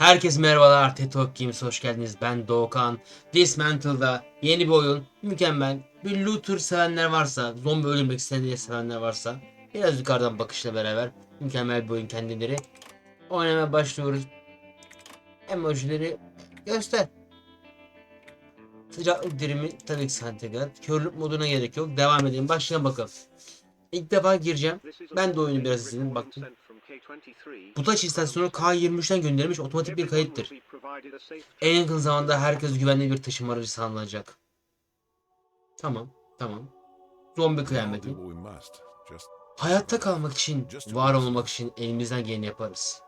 Herkes merhabalar, TETOK Games hoş geldiniz. Ben Doğukan. Dismantle'da yeni bir oyun. Mükemmel. Bir looter sevenler varsa, zombi öldürmek isteyenleri sevenler varsa biraz yukarıdan bakışla beraber mükemmel bir oyun kendileri. Oynamaya başlıyoruz. Emojileri göster. Sıcaklık dirimi tabii ki santigrat. Körlük moduna gerek yok. Devam edelim. Başlayalım bakalım. İlk defa gireceğim. Ben de oyunu biraz izledim, baktım. Bu taş istasyonu K23'ten gönderilmiş otomatik bir kayıttır. En yakın zamanda herkes güvenli bir taşıma aracı sağlanacak. Tamam, tamam. Zombi kıyameti. Hayatta kalmak için, var olmak için elimizden geleni yaparız.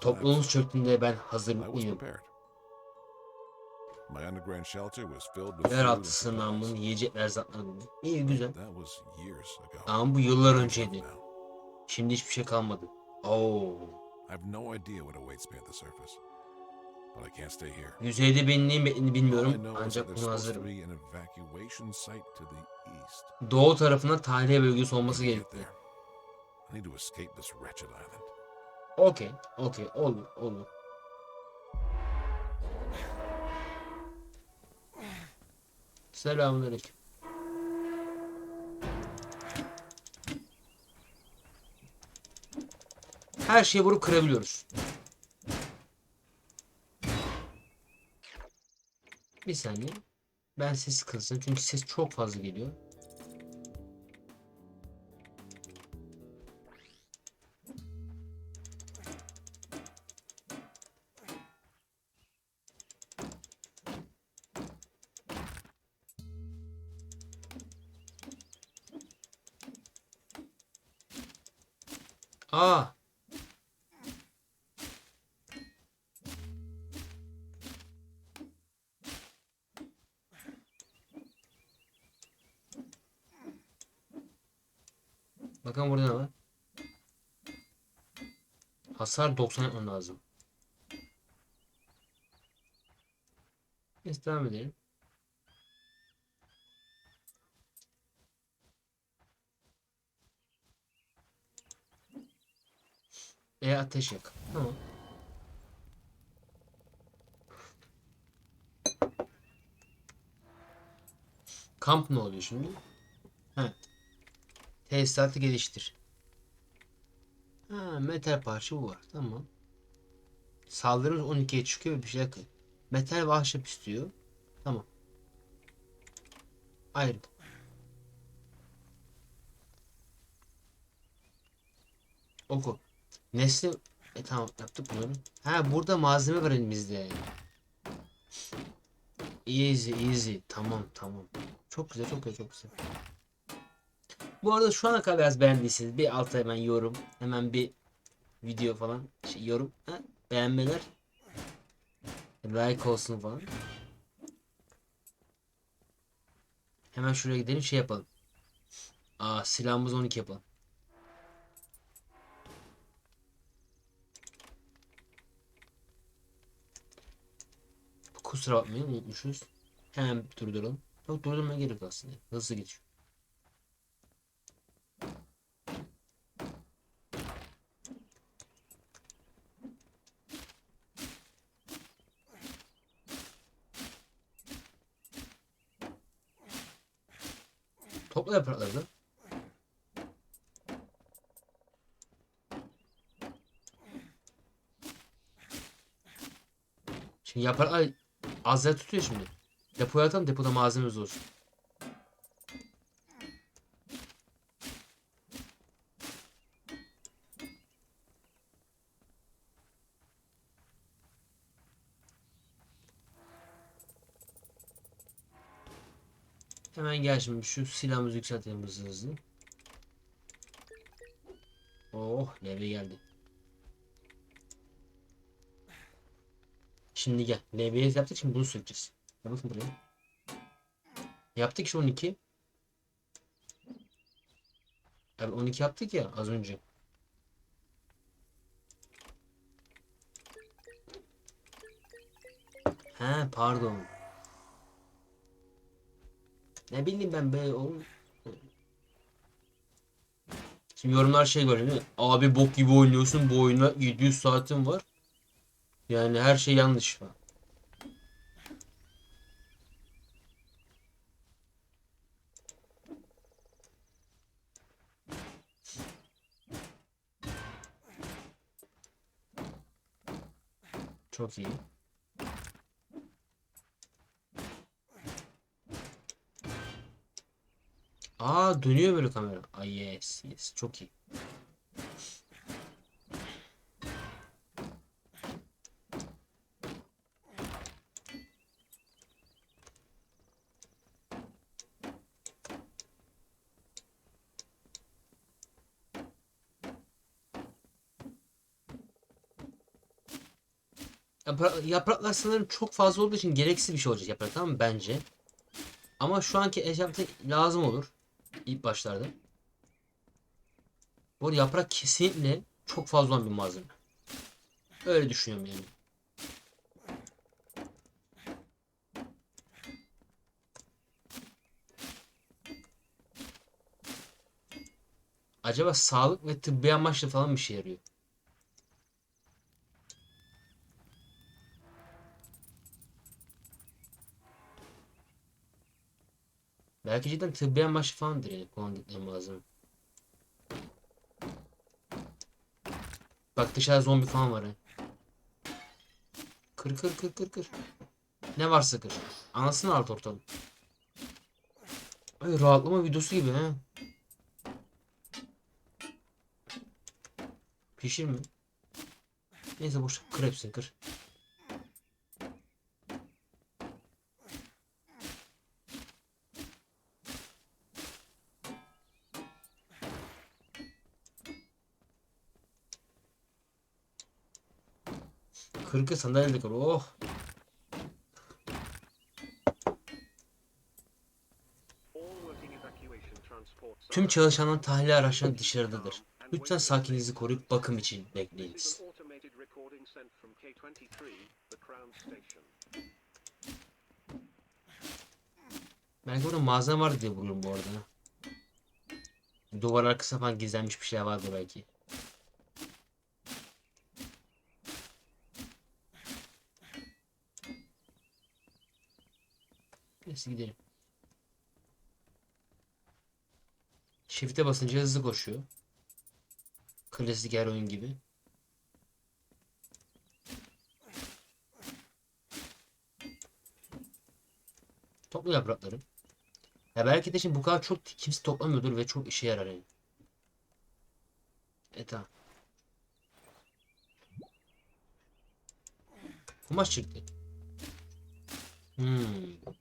Toplumumuz çöktüğünde ben hazırlıklıyım. prepared. My underground shelter was filled with Yeraltı sığınağımın yiyecek ve erzaklarını. İyi güzel. That was years ago. Ama bu yıllar önceydi. Şimdi hiçbir şey kalmadı. Oo. I have no idea what awaits me at the surface, but I can't stay here. Yüzeyde benim neyin beklediğini All I bilmiyorum ancak buna hazırım. Doğu tarafına tahliye bölgesi olması gerekli. Okey, okey, olur, olur. Selamünaleyküm. Her şeyi vurup kırabiliyoruz. Bir saniye. Ben sesi kılsın çünkü ses çok fazla geliyor. Bakalım burada ne var? Hasar 90 yapmam lazım. Neyse devam edelim. E ateş yak. Tamam. Kamp ne oluyor şimdi? He. Tesisatı geliştir. Ha, metal parça bu var. Tamam. Saldırımız 12'ye çıkıyor bir şey. Metal ve ahşap istiyor. Tamam. Ayrı. Oku. Nesne e tamam yaptık bunları. Ha burada malzeme var elimizde. Easy easy. Tamam tamam. Çok güzel çok güzel çok güzel. Bu arada şu ana kadar biraz beğendiyseniz bir alta hemen yorum. Hemen bir video falan. Şey, yorum. Ha, beğenmeler. Like olsun falan. Hemen şuraya gidelim şey yapalım. Aa silahımız 12 yapalım. Kusura bakmayın unutmuşuz. Hemen durduralım. Yok durdurmaya gerek aslında. Hızlı geçiyor. Topla yaprakları da. Şimdi yapraklar az yer tutuyor şimdi. Depoya atalım depoda malzememiz olsun. Hemen gel şimdi şu silahımızı yükseltelim hızlı hızlı. Oh leve geldi. Şimdi gel. Leve'yi yaptık şimdi bunu sökeceğiz. Ya bakın buraya. Yaptık şu 12. Abi 12 yaptık ya az önce. He pardon. Ne bileyim ben be oğlum. Şimdi yorumlar şey görüyor değil? Abi bok gibi oynuyorsun bu oyuna 700 saatin var. Yani her şey yanlış. Çok iyi. Aa dönüyor böyle kamera. Ay yes yes çok iyi. Yapraklar sanırım çok fazla olduğu için gereksiz bir şey olacak yaprak tamam mı? Bence. Ama şu anki eşyapta lazım olur. İlk başlarda. Bu yaprak kesinlikle çok fazla olan bir malzeme. Öyle düşünüyorum yani. Acaba sağlık ve tıbbi amaçlı falan bir şey yarıyor. Belki cidden tıbbi amaçlı falandır yani kullandıkları malzeme. Bak dışarıda zombi falan var ha. Kır kır kır kır kır. Ne varsa kır. Anasını alt ortalık. Ay rahatlama videosu gibi ha. Pişir mi? Neyse boş kır hepsini kır. Kır kır sandalye de kır. Oh. Tüm çalışanlar tahliye araçları dışarıdadır. Lütfen sakinliğinizi koruyup bakım için bekleyiniz. Belki orada malzeme vardı diye buluyorum bu arada. Duvar arkası falan gizlenmiş bir şey vardı belki. Neyse gidelim. Shift'e basınca hızlı koşuyor. Klasik her oyun gibi. Topla yaprakları. Ya belki de şimdi bu kadar çok kimse toplamıyordur ve çok işe yarar yani. E tamam. Kumaş çıktı. Hmm.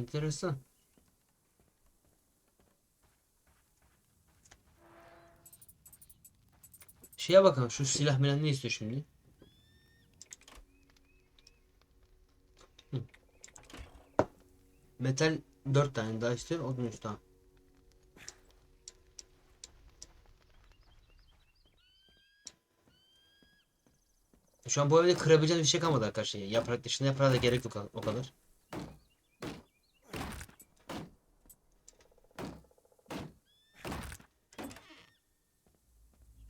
Enteresan. Şeye bakalım şu silah milan ne istiyor şimdi? Metal 4 tane daha istiyor. Odun 3 tane. Şu an bu evde kırabileceğiniz bir şey kalmadı arkadaşlar. Yaprak dışında yaprağa da gerek yok o kadar.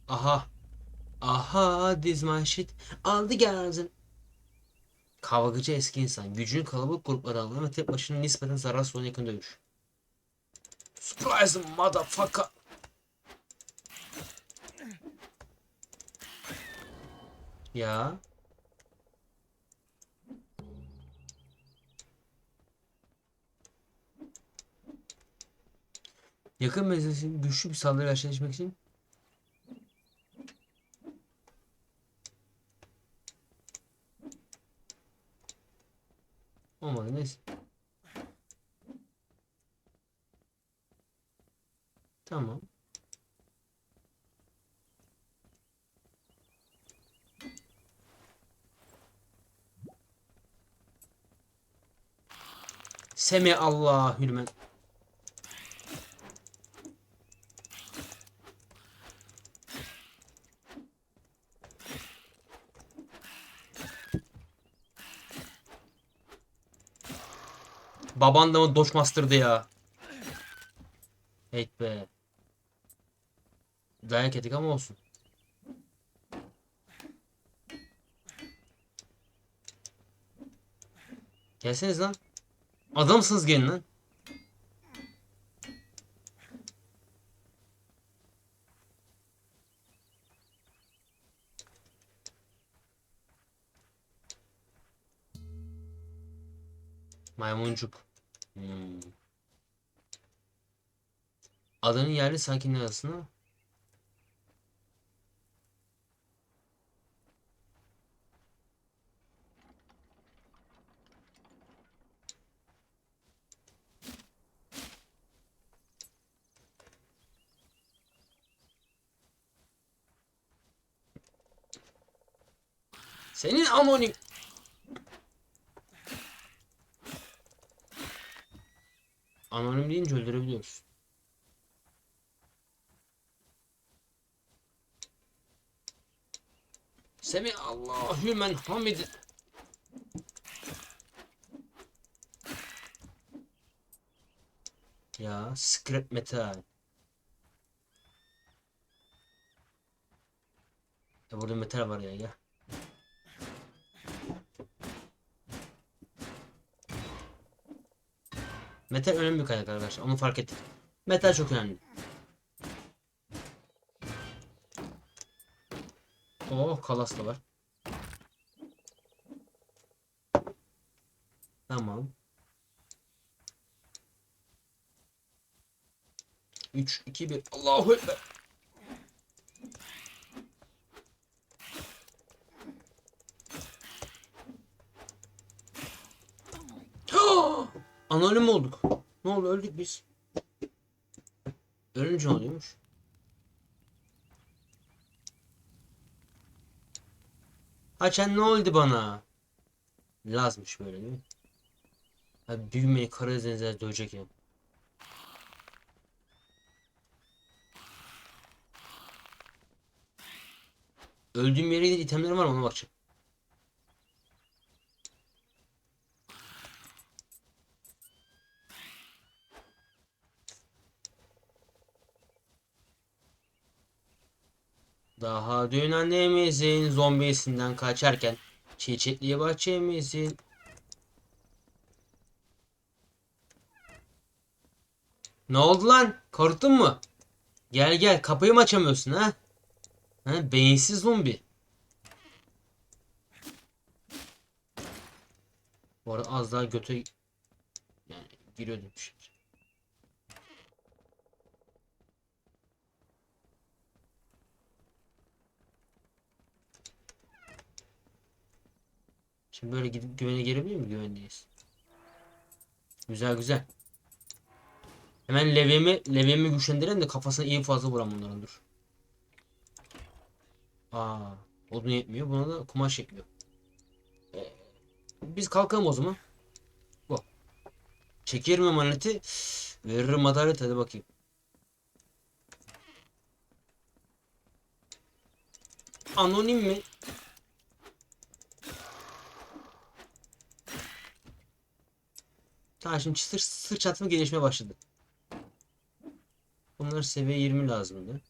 Aha. My shit. Aldı gelsin. Kavgacı eski insan. Gücünü kalabalık gruplara alır ama tek başına nispeten zararsız olan yakın dövüş. Surprise motherfucker. Ya. Yakın mesafeli güçlü bir saldırı gerçekleşmek için Olmadı neyse. Tamam. Semi Allah hülmen. Baban da mı Doşmaster'dı ya? Evet be. Dayak yedik ama olsun. Gelseniz lan. Adamsınız gelin lan. Maymuncuk. Hmm. Adanın yerli sakinler arasında Senin anonim. Anonim deyince öldürebiliyoruz. Semi Allahü men hamid. Ya scrap metal. Ya burada metal var ya ya. Metal önemli bir kaynak arkadaşlar. Onu fark ettik. Metal çok önemli. Oh kalas da var. Tamam. 3, 2, 1. Allahu Ekber. Anonim olduk. Ne oldu öldük biz. Ölünce oluyormuş? Haçan ne oldu bana? Lazmış böyle değil mi? Abi büyümeyi Karadeniz'e dövecek ya. Öldüğüm yere gidip itemlerim var mı ona bakacağım. Daha dün annemizin zombisinden kaçarken çiçekli bahçemizin Ne oldu lan? Korktun mu? Gel gel kapıyı mı açamıyorsun ha? Ha beyinsiz zombi. Bu arada az daha göte yani giriyordum şimdi. Şimdi böyle gidip güvene gelebilir mi? Güvendeyiz. Güzel güzel. Hemen levyemi, levyemi güçlendirelim de kafasına iyi fazla vuram bunların dur. Aa, odun yetmiyor. Buna da kumaş yetmiyor. Ee, biz kalkalım o zaman. Bu. Çekerim emaneti. Veririm adalet hadi bakayım. Anonim mi? Şimdi sır, sır çatma gelişmeye başladı. Bunlar seviye 20 lazımdı.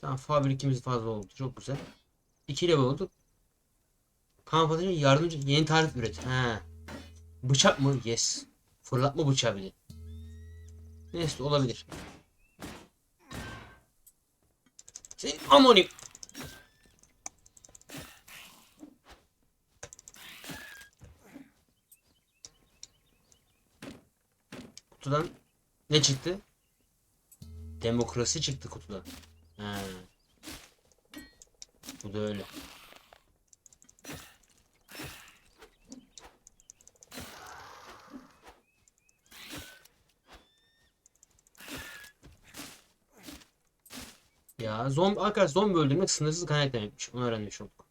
Tamam fabrikimiz fazla oldu. Çok güzel. 2 level olduk. Patlıcanı yardımcı yeni tarif üret. Ha. Bıçak mı? Yes. Fırlatma bıçağı bile. Neyse olabilir. Senin anonim. Kutudan ne çıktı? Demokrasi çıktı kutudan. Ha. Bu da öyle. Ya zombi arkadaş zombi öldürmek sınırsız kaynak demekmiş. Onu öğrenmiş olduk.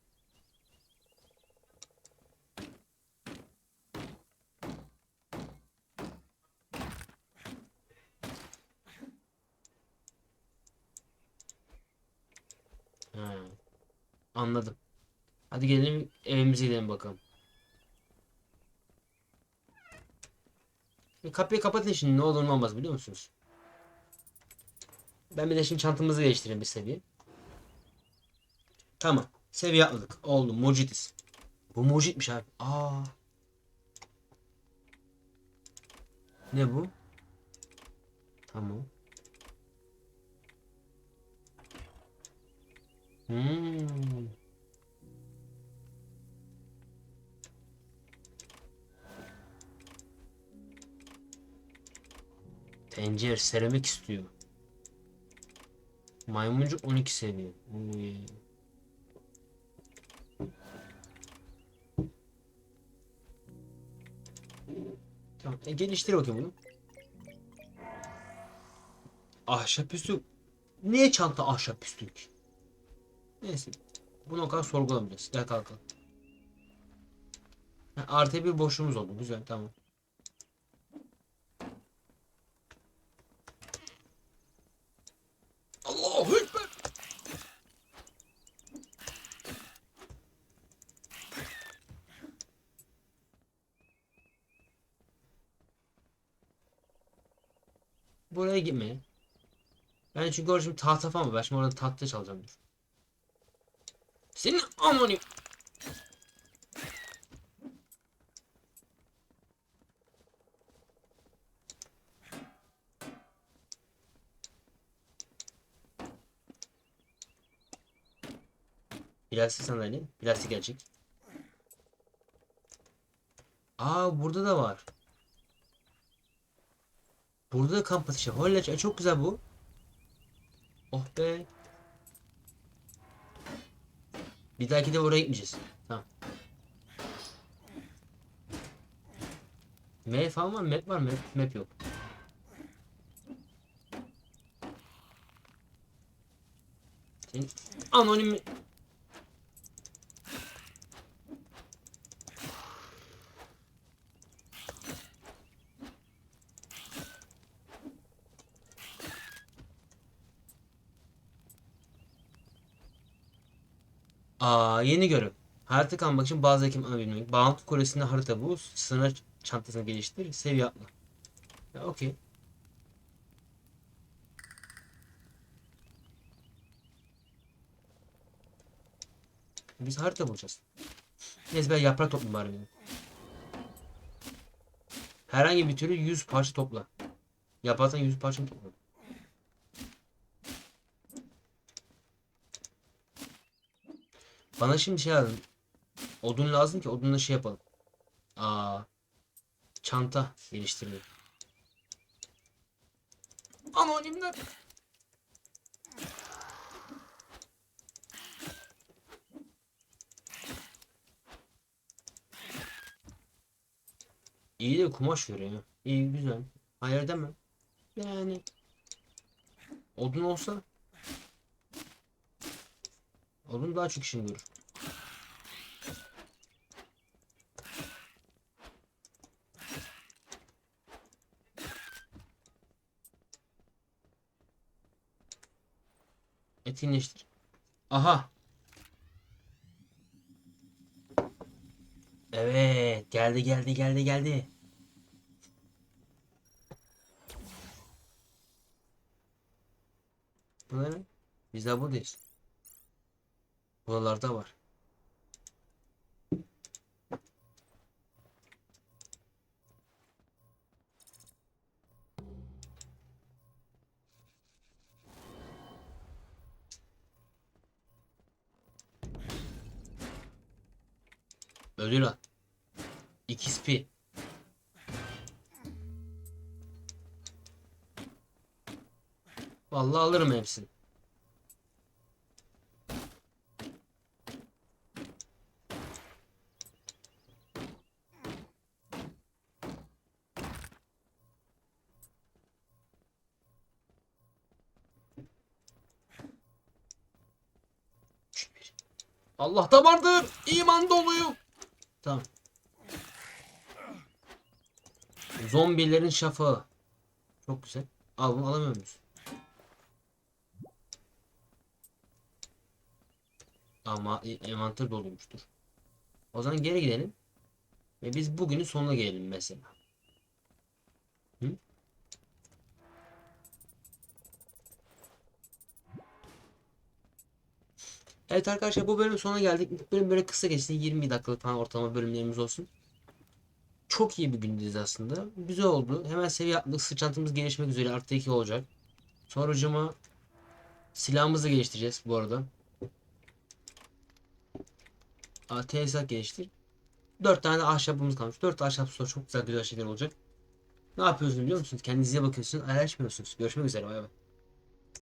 Ha, anladım. Hadi gelelim evimize gidelim bakalım. E, Kapıyı kapatın şimdi ne olur ne olmaz biliyor musunuz? Ben bir de şimdi çantamızı değiştireyim bir seviye. Tamam. Seviye atladık. Oldu. Mucitiz. Bu mucitmiş abi. Aa. Ne bu? Tamam. Hmm. Tencere seramik istiyor. Maymuncuk 12 seviye. Uy. Tamam. E, geliştir bakayım bunu. Ahşap üstü. Niye çanta ahşap üstü ki? Neyse. Bunu o kadar sorgulamayacağız. Gel kalkalım. Ha, artı bir boşluğumuz oldu. Güzel tamam. Allahu Ekber. Buraya gitme. Ben çünkü orada şimdi tahta falan var. Ben şimdi oradan tahta çalacağım dur. Senin amanı. Plastik sandalye. Plastik gerçek. Aa burada da var. Burada da kamp ateşi. Holla e, çok güzel bu. Oh be. Bir dahaki de oraya gitmeyeceğiz. Tamam. M falan var, map var, map, map yok. Senin anonim Aa yeni görev. Harita kalmak için bazı ekipmanı bilmek. Bağlantı kulesinde harita bu. Sınır çantasını geliştir. Seviye atla. Okey. Biz harita bulacağız. Neyse ben yaprak toplayayım bari benim. Herhangi bir türlü 100 parça topla. Yapraktan 100 parça topla? Bana şimdi şey lazım. Odun lazım ki odunla şey yapalım. Aa, çanta geliştirelim. Anonimler. İyi de kumaş veriyor. İyi güzel. Hayır demem. Yani odun olsa odun daha çok işin görür. Etkinleştir. Aha. Evet. Geldi geldi geldi geldi. Bu ne? Biz de buradayız. Buralarda var. Ölü lan. XP. Vallahi alırım hepsini. Allah da vardır. İman doluyum. Tamam. Zombilerin şafağı. Çok güzel. Al bunu alamıyor muyuz? Ama e- envanter doluymuş dur. O zaman geri gidelim. Ve biz bugünün sonuna gelelim mesela. Hı? Evet arkadaşlar bu bölümün sonuna geldik. Bu bölüm böyle kısa geçti. 20 dakikalık falan ortalama bölümlerimiz olsun. Çok iyi bir gündeyiz aslında. Güzel oldu. Hemen seviye atladık. Sıçrantımız gelişmek üzere. Artı 2 olacak. Sonracıma silahımızı geliştireceğiz bu arada. Tesisat geliştir. 4 tane ahşabımız kalmış. 4 ahşap sonra çok güzel güzel şeyler olacak. Ne yapıyorsunuz biliyor musunuz? Kendinize bakıyorsunuz. Ayar açmıyorsunuz. Görüşmek üzere. Bay bay.